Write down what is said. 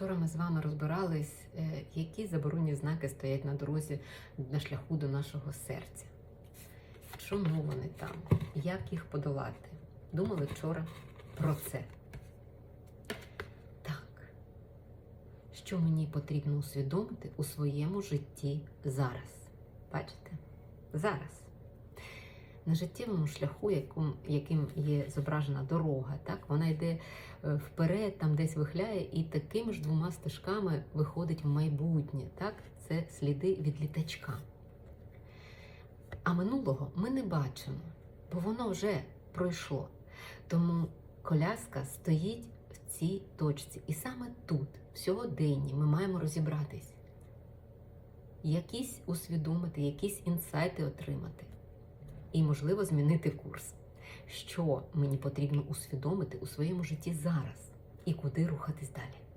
Вчора ми з вами розбирались, е, які заборонні знаки стоять на дорозі на шляху до нашого серця. Чому вони там? Як їх подолати? Думали вчора про це. Так. Що мені потрібно усвідомити у своєму житті зараз? Бачите? Зараз. На життєвому шляху, яким, яким є зображена дорога, так? вона йде е, вперед, там десь вихляє, і такими ж двома стежками виходить в майбутнє. Так? Це сліди від літачка. А минулого ми не бачимо, бо воно вже пройшло. Тому коляска стоїть в цій точці. І саме тут, в сьогоденні, ми маємо розібратись, якісь усвідомити, якісь інсайти отримати і, можливо, змінити курс. Що мені потрібно усвідомити у своєму житті зараз і куди рухатись далі?